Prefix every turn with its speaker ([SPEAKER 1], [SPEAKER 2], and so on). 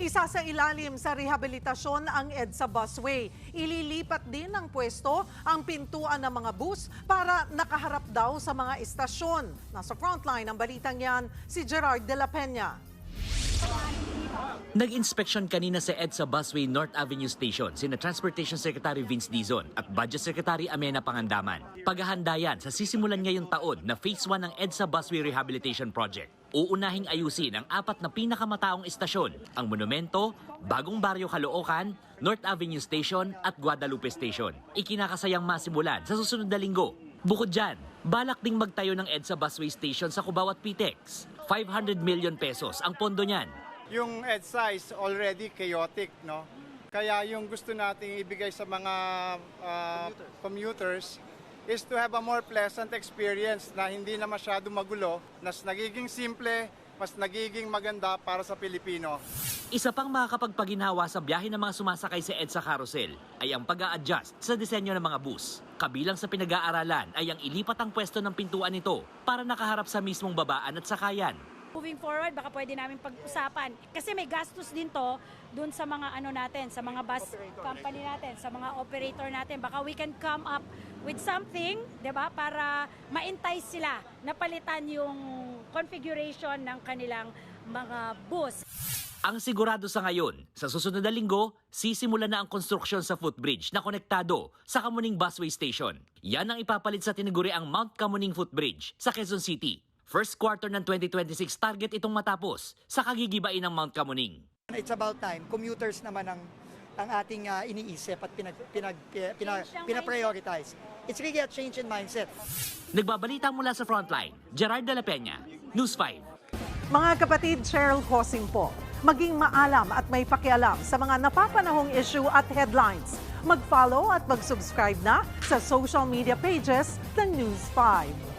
[SPEAKER 1] Isa sa ilalim sa rehabilitasyon ang EDSA busway. Ililipat din ng pwesto ang pintuan ng mga bus para nakaharap daw sa mga istasyon. Nasa frontline ng balitang yan, si Gerard de la Peña.
[SPEAKER 2] Nag-inspeksyon kanina sa EDSA Busway North Avenue Station sina Transportation Secretary Vince Dizon at Budget Secretary Amena Pangandaman. Paghahanda yan sa sisimulan ngayong taon na Phase 1 ng EDSA Busway Rehabilitation Project. Uunahing ayusin ang apat na pinakamataong istasyon, ang Monumento, Bagong Baryo Caloocan, North Avenue Station at Guadalupe Station. Ikinakasayang masimulan sa susunod na linggo. Bukod dyan, balak ding magtayo ng EDSA Busway Station sa Cubao at Pitex. 500 million pesos ang pondo niyan.
[SPEAKER 3] yung EDSA is already chaotic, no? Kaya yung gusto nating ibigay sa mga ah, commuters is to have a more pleasant experience na hindi na masyado magulo, mas nagiging simple, mas nagiging maganda para sa Pilipino.
[SPEAKER 2] Isa pang makakapagpaginhawa sa biyahe ng mga sumasakay sa EDSA Carousel ay ang pag adjust sa disenyo ng mga bus. Kabilang sa pinag-aaralan ay ang ilipat ang pwesto ng pintuan nito para nakaharap sa mismong babaan at sakayan.
[SPEAKER 4] Moving forward, baka pwede namin pag-usapan. Kasi may gastos din to dun sa mga ano natin, sa mga bus company natin, sa mga operator natin. Baka we can come up with something, 'di ba, para ma-entice sila na palitan yung configuration ng kanilang mga bus.
[SPEAKER 2] Ang sigurado sa ngayon, sa susunod na linggo, sisimulan na ang konstruksyon sa footbridge na konektado sa Kamuning Busway Station. Yan ang ipapalit sa tinaguriang Mount Kamuning Footbridge sa Quezon City. First quarter ng 2026 target itong matapos sa kagigibain ng Mount Kamuning.
[SPEAKER 5] It's about time. Commuters naman ang ang ating ah, iniisip at pinag, pinag, pina,
[SPEAKER 4] Change ng
[SPEAKER 5] pinaprioritize. It's really a change in mindset.
[SPEAKER 2] Nagbabalita mula sa frontline, Gerard de la Peña, News 5.
[SPEAKER 1] Mga kapatid, Cheryl Cosing po. Maging maalam at may pakialam sa mga napapanahong issue at headlines. Mag-follow at mag-subscribe na sa social media pages ng News 5.